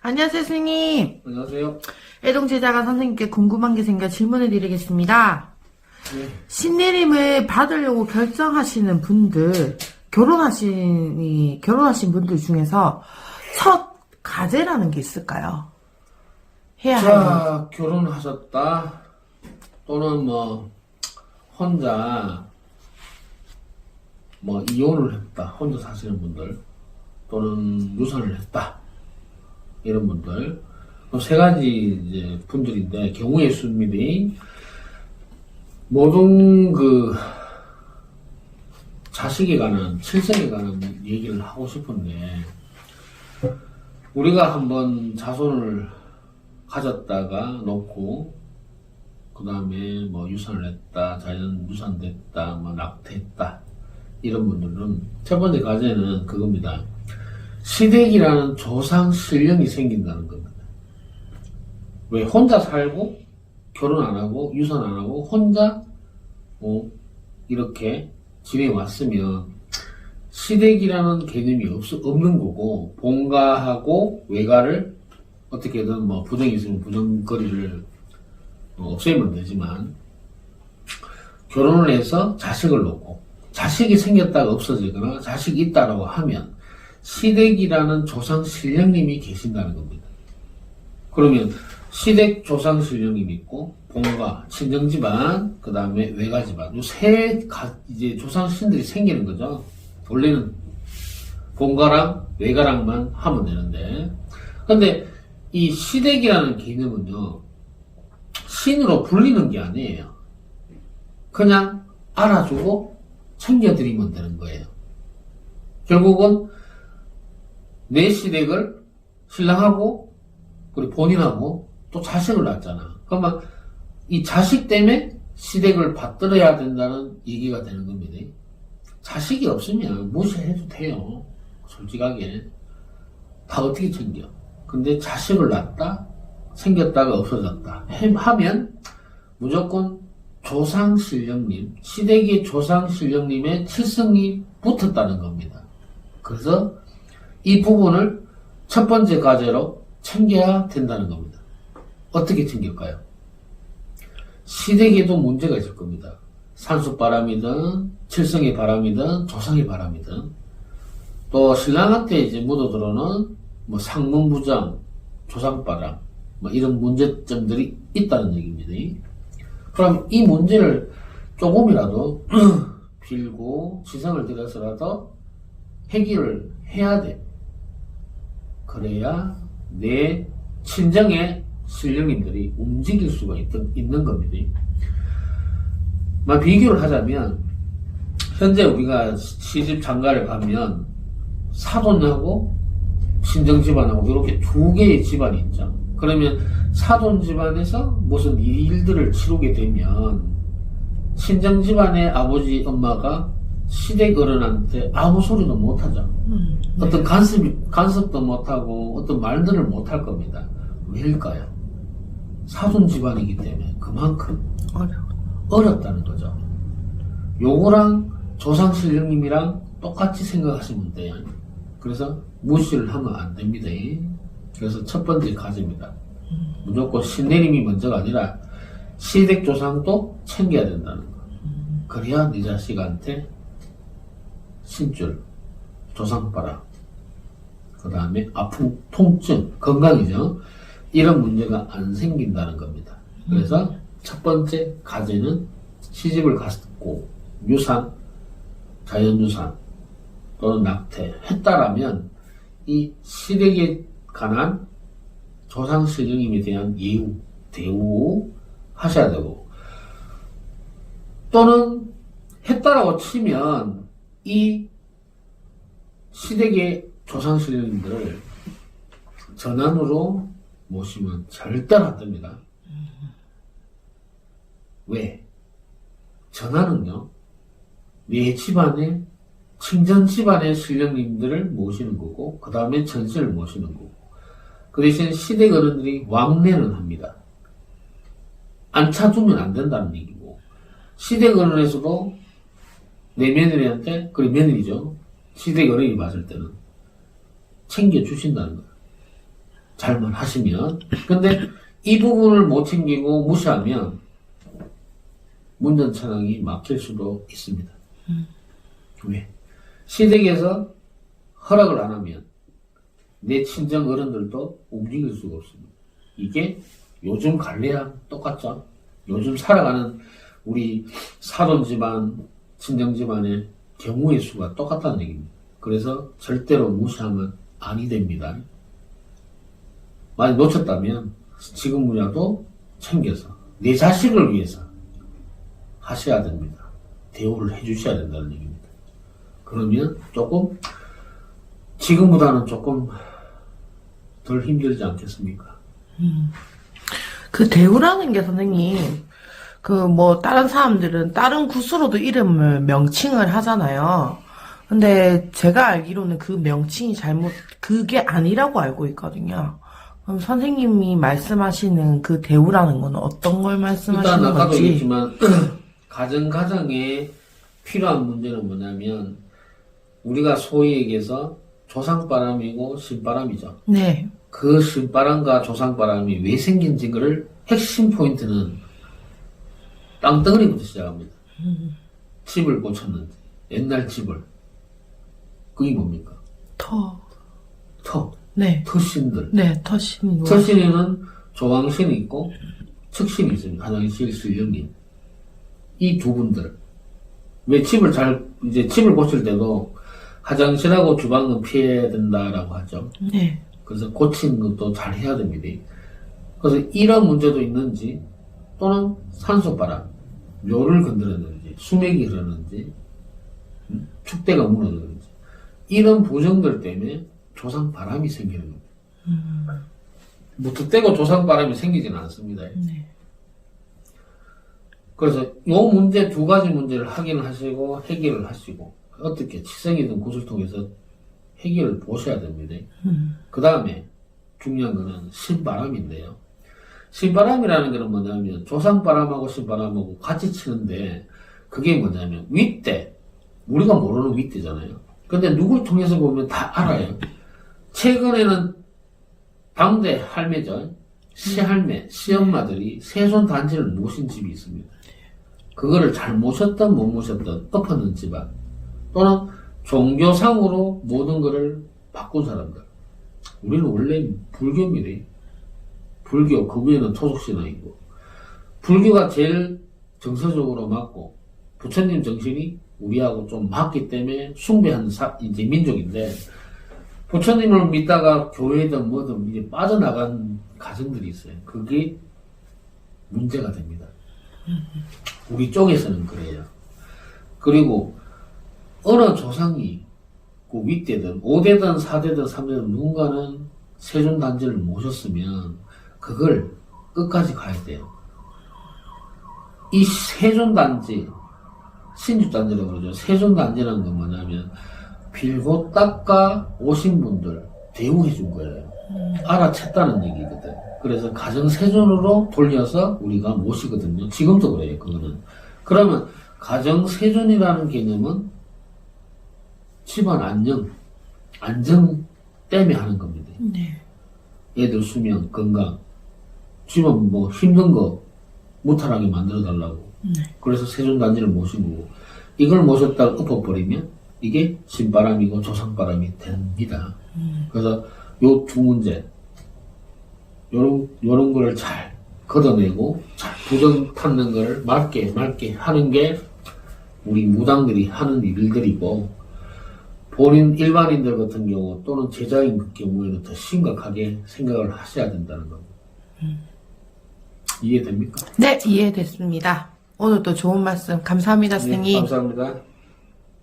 안녕하세요, 스님. 안녕하세요. 애동 제자가 선생님께 궁금한 게 생겨 질문을 드리겠습니다. 네. 신내림을 받으려고 결정하시는 분들, 결혼하시니, 결혼하신 분들 중에서 첫 과제라는 게 있을까요? 해야 하는. 자, 결혼하셨다. 또는 뭐, 혼자, 뭐, 이혼을 했다. 혼자 사시는 분들. 또는 유산을 했다. 이런 분들. 그세 가지 이제 분들인데, 경우의 수입니다. 모든 그, 자식에 관한, 칠성에 관한 얘기를 하고 싶은데, 우리가 한번 자손을 가졌다가 놓고 그 다음에 뭐 유산을 했다 자연 유산됐다 뭐 낙태했다 이런 분들은 첫 번째 과제는 그겁니다 시댁이라는 조상 신령이 생긴다는 겁니다. 왜 혼자 살고 결혼 안 하고 유산 안 하고 혼자 뭐 이렇게 지내 왔으면 시댁이라는 개념이 없, 없는 거고 본가하고 외가를 어떻게든 뭐 부정이 있으면 부정거리를 어, 없애면 되지만 결혼을 해서 자식을 놓고 자식이 생겼다가 없어지거나 자식이 있다라고 하면 시댁이라는 조상 신령님이 계신다는 겁니다. 그러면 시댁 조상 신령님 있고 본가 친정 집안 그 다음에 외가 집안 요세 이제 조상 신들이 생기는 거죠. 원래는 본가랑 외가랑만 하면 되는데 근데 이 시댁이라는 개념은요, 신으로 불리는 게 아니에요. 그냥 알아주고 챙겨드리면 되는 거예요. 결국은 내 시댁을 신랑하고, 그리고 본인하고 또 자식을 낳잖아. 그러면 이 자식 때문에 시댁을 받들어야 된다는 얘기가 되는 겁니다. 자식이 없으면 무시해도 돼요. 솔직하게. 다 어떻게 챙겨? 근데 자식을 낳았다? 생겼다가 없어졌다. 해- 하면 무조건 조상신령님, 시댁의 조상신령님의 칠성이 붙었다는 겁니다. 그래서 이 부분을 첫 번째 과제로 챙겨야 된다는 겁니다. 어떻게 챙길까요? 시댁에도 문제가 있을 겁니다. 산수바람이든, 칠성의 바람이든, 조상의 바람이든, 또 신랑한테 이제 묻어들어오는 뭐 상문부장, 조상바람, 뭐 이런 문제점들이 있다는 얘기입니다. 그럼 이 문제를 조금이라도 빌고 지성을 들여서라도 해결을 해야 돼. 그래야 내 친정의 신령님들이 움직일 수가 있, 있는 겁니다. 막 비교를 하자면 현재 우리가 시집 장가를 가면 사돈하고 친정 집안하고 이렇게 두 개의 집안이 있죠. 그러면 사돈 집안에서 무슨 일들을 치르게 되면 친정 집안의 아버지 엄마가 시댁 어른한테 아무 소리도 못 하죠. 음, 네. 어떤 간섭, 간섭도 못 하고 어떤 말들을 못 할 겁니다. 왜일까요? 사돈 집안이기 때문에 그만큼 어려워. 어렵다는 거죠. 요거랑 조상신령님이랑 똑같이 생각하시면 돼요. 그래서 무시를 하면 안 됩니다. 그래서 첫 번째 과제입니다. 무조건 신내림이 먼저가 아니라 시댁 조상도 챙겨야 된다는 거. 그래야 네 자식한테 신줄, 조상바람, 그 다음에 아픔, 통증, 건강이죠. 이런 문제가 안 생긴다는 겁니다. 그래서 첫 번째 과제는 시집을 갔고 유산, 자연유산 또는 낙태 했다라면 이 시댁에 관한 조상 신령님에 대한 예우, 대우 하셔야 되고 또는 했다라고 치면 이 시댁의 조상 신령님들을 전환으로 모시면 절대로 안 됩니다. 왜? 전화는요, 내 집안의, 친전 집안의 신령님들을 모시는 거고, 그 다음에 전신을 모시는 거고, 그 대신 시댁 어른들이 왕래는 합니다. 안 차주면 안 된다는 얘기고, 시댁 어른에서도 내 며느리한테, 그래, 며느리죠. 시댁 어른이 맞을 때는 챙겨주신다는 거예요. 잘만 하시면. 근데 이 부분을 못 챙기고 무시하면 문전 차량이 막힐 수도 있습니다. 왜? 시댁에서 허락을 안 하면 내 친정 어른들도 움직일 수가 없습니다. 이게 요즘 관례랑 똑같죠? 요즘 살아가는 우리 사돈 집안, 친정 집안의 경우의 수가 똑같다는 얘기입니다. 그래서 절대로 무시하면 아니 됩니다. 만약 놓쳤다면 지금이라도 챙겨서 내 자식을 위해서 하셔야 됩니다. 대우를 해주셔야 된다는 얘기입니다. 그러면 조금 지금보다는 조금 덜 힘들지 않겠습니까? 그 대우라는 게 선생님, 그 뭐 다른 사람들은 다른 구수로도 이름을 명칭을 하잖아요. 근데 제가 알기로는 그 명칭이 잘못, 그게 아니라고 알고 있거든요. 그럼 선생님이 말씀하시는 그 대우라는 건 어떤 걸 일단 말씀하시는 아까도 건지. 얘기했지만 가정 가정에 필요한 문제는 뭐냐면 우리가 소위 얘기해서 조상바람이고 신바람이죠. 네. 그 신바람과 조상바람이 왜 생긴지를 핵심 포인트는 땅덩어리부터 시작합니다. 집을 고쳤는지 옛날 집을 그게 뭡니까? 터. 터 네. 터신들 네, 터신이 뭐. 터신에는 조왕신이 있고 측신이 있습니다. 화장실 실령님 이 두 분들 왜 집을 잘 이제 집을 고칠 때도 화장실하고 주방은 피해야 된다라고 하죠. 네. 그래서 고치는 것도 잘 해야 됩니다. 그래서 이런 문제도 있는지 또는 산소바람, 묘를 건드렸는지, 수맥이 흐르는지, 음, 축대가 무너졌는지 이런 부정들 때문에 조상 바람이 생기는 겁니다. 무턱대고 조상 바람이 생기지는 않습니다. 네. 그래서 요 문제 두 가지 문제를 확인을 하시고 해결을 하시고 어떻게 치성이든 구슬 통해서 해결을 보셔야 됩니다. 그 다음에 중요한 거는 신바람인데요. 신바람이라는 거는 뭐냐면 조상바람하고 신바람하고 같이 치는데 그게 뭐냐면 윗대 우리가 모르는 윗대잖아요. 근데 누굴 통해서 보면 다 알아요. 최근에는 당대 할매죠. 시할매, 시엄마들이 세손 단지를 모신 집이 있습니다. 그거를 잘 모셨던 못 모셨던 엎었는 집안 또는 종교상으로 모든 것을 바꾼 사람들. 우리는 원래 불교입니다. 불교, 그 위에는 토속신앙이고. 불교가 제일 정서적으로 맞고, 부처님 정신이 우리하고 좀 맞기 때문에 숭배하는 사, 이제 민족인데, 부처님을 믿다가 교회든 뭐든 이제 빠져나간 가정들이 있어요. 그게 문제가 됩니다. 우리 쪽에서는 그래요. 그리고 어느 조상이 그 윗대든 5대든 4대든 3대든 누군가는 세존 단지를 모셨으면 그걸 끝까지 가야 돼요. 이 세존 단지, 신주 단지라고 그러죠. 세존 단지라는 건 뭐냐면 빌고 닦아 오신 분들 대우해 준 거예요. 알아챘다는 얘기거든. 그래서 가정 세존으로 돌려서 우리가 모시거든요. 지금도 그래요, 그거는. 그러면 가정 세존이라는 개념은 집안 안녕, 안정 때문에 하는 겁니다. 네. 애들 수명, 건강, 집안 뭐 힘든 거 무탈하게 만들어 달라고. 그래서 세존 단지를 모신 거고 이걸 모셨다가 엎어버리면 이게 신바람이고 조상바람이 됩니다. 그래서 요 두 문제, 요런 요런 거를 잘 걷어내고 잘 부정 탔는 걸 맑게 맑게 하는 게 우리 무당들이 하는 일들이고 본인 일반인들 같은 경우 또는 제자인 경우에는 더 심각하게 생각을 하셔야 된다는 겁니다. 이해됩니까? 네, 이해됐습니다. 오늘도 좋은 말씀 감사합니다, 네, 선생님. 감사합니다.